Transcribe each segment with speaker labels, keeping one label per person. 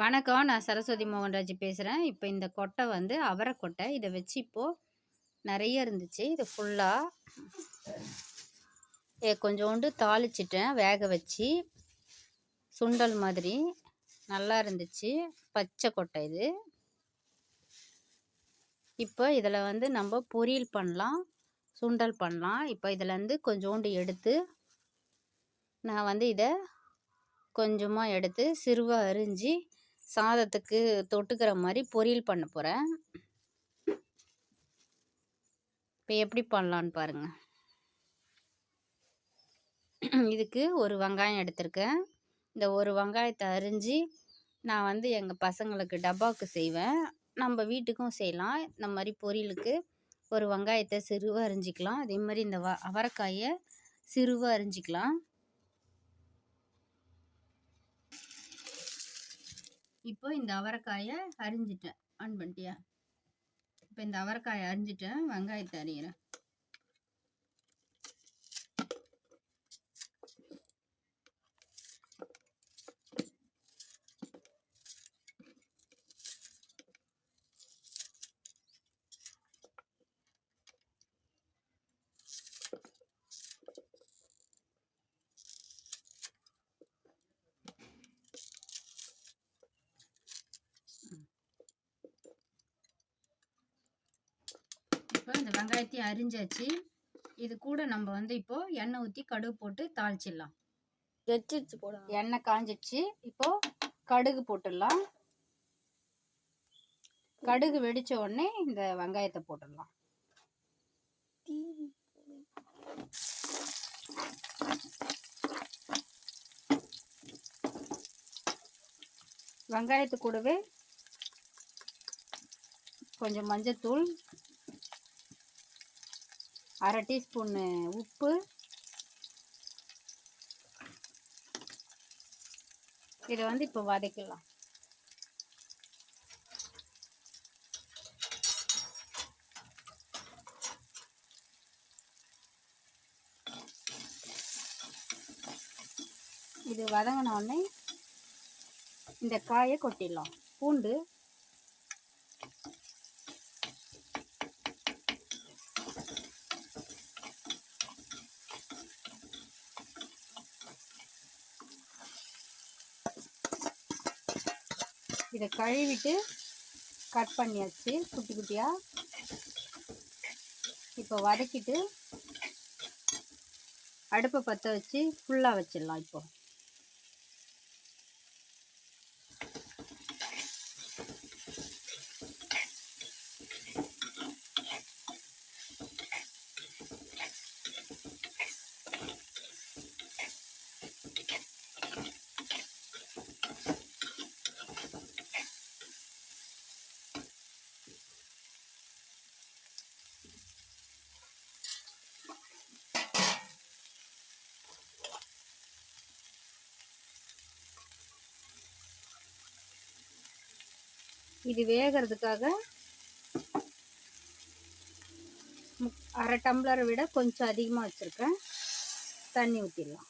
Speaker 1: வணக்கம். நான் சரஸ்வதி மோகன்ராஜ் பேசுகிறேன் இப்போ இந்த கொட்டை வந்து அவரை கொட்டை. இதை வச்சு இப்போது நிறைய இருந்துச்சு. இது ஃபுல்லாக கொஞ்சோண்டு தாளிச்சிட்டேன். வேக வச்சு சுண்டல் மாதிரி நல்லா இருந்துச்சு. பச்சை கொட்டை இது. இப்போ இதில் வந்து நம்ம பொரியல் பண்ணலாம் சுண்டல் பண்ணலாம். இப்போ இதிலேருந்து கொஞ்சோண்டு எடுத்து நான் வந்து இதை கொஞ்சமாக எடுத்து சிறுவாக அரிஞ்சு சாதத்துக்கு தொட்டுக்கிற மாதிரி பொரியல் பண்ண போகிறேன் இப்போ எப்படி பண்ணலான்னு பாருங்கள் இதுக்கு ஒரு வெங்காயம் எடுத்திருக்கேன். இந்த ஒரு வெங்காயத்தை அரிஞ்சு நான் வந்து எங்கள் பசங்களுக்கு டப்பாவுக்கு செய்வேன். நம்ம வீட்டுக்கும் செய்யலாம். இந்த மாதிரி பொரியலுக்கு ஒரு வெங்காயத்தை சிறுவாக அரிஞ்சிக்கலாம். அதே மாதிரி இந்த வ அவரைக்காயை சிறுவாக அரிஞ்சிக்கலாம். இப்போ இந்த அவரைக்காயை அரிஞ்சிட்டேன். ஆன் பண்ணிட்டியா? இப்போ இந்த அவரைக்காயை அரிஞ்சிட்டேன். வெங்காயத்தை அறிகிறேன் இப்போ இந்த வெங்காயத்தையும் அரிஞ்சாச்சு. இது கூட நம்ம வந்து இப்போ எண்ணெய் ஊற்றி கடுகு போட்டு தாளிச்சிடலாம்.
Speaker 2: வச்சிருச்சு போட.
Speaker 1: எண்ணெய் காஞ்சிடுச்சு. இப்போ கடுகு போட்டுடலாம். கடுகு வெடிச்ச உடனே இந்த வெங்காயத்தை போட்டுடலாம். வெங்காயத்து கூடவே கொஞ்சம் மஞ்சத்தூள் அரை டீஸ்பூன்னு உப்பு. இதை வந்து இப்போ வதக்கலாம் இது வதங்கினோடனே இந்த காயை கொட்டிடலாம். பூண்டு. இதை கழுவிட்டு கட் பண்ணியாச்சு குட்டி குட்டியாக இப்போ வதக்கிட்டு அடுப்பை பற்ற வச்சு ஃபுல்லாக வச்சிடலாம் இப்போது இது வேகிறதுக்காக அரை டம்ளரை விட கொஞ்சம் அதிகமாக வச்சுருக்கேன். தண்ணி ஊற்றிடலாம்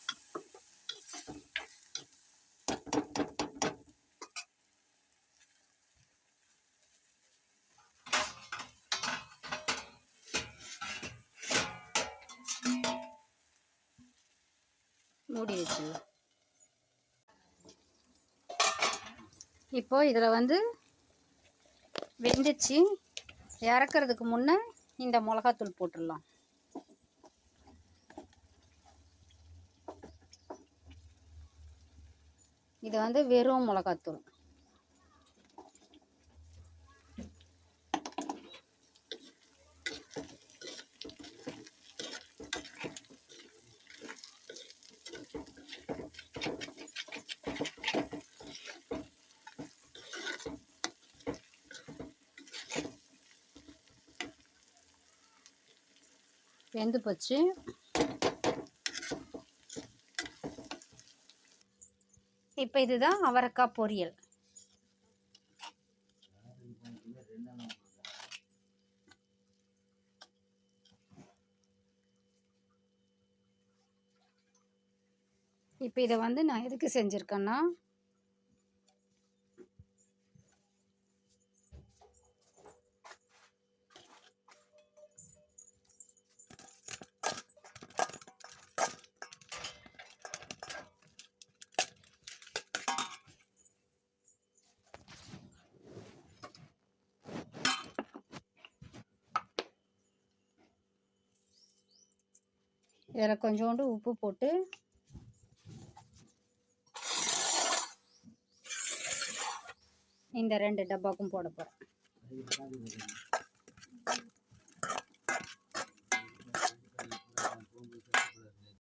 Speaker 1: மூடி வச்சிடலாம். இப்போ இதில் வந்து வெந்துச்சு. இறக்கிறதுக்கு முன்னே இந்த மிளகாத்தூள் போட்டுடலாம். இது வந்து வெறும் மிளகாத்தூள். வெந்து போச்சு. இப்போ இதுதான் அவரைக்காய் பொரியல். இப்போ இதை வந்து நான் எதுக்கு செஞ்சுருக்கேன்னா இதில் கொஞ்சோண்டு உப்பு போட்டு இந்த ரெண்டு டப்பாக்கும் போட போகிறேன்.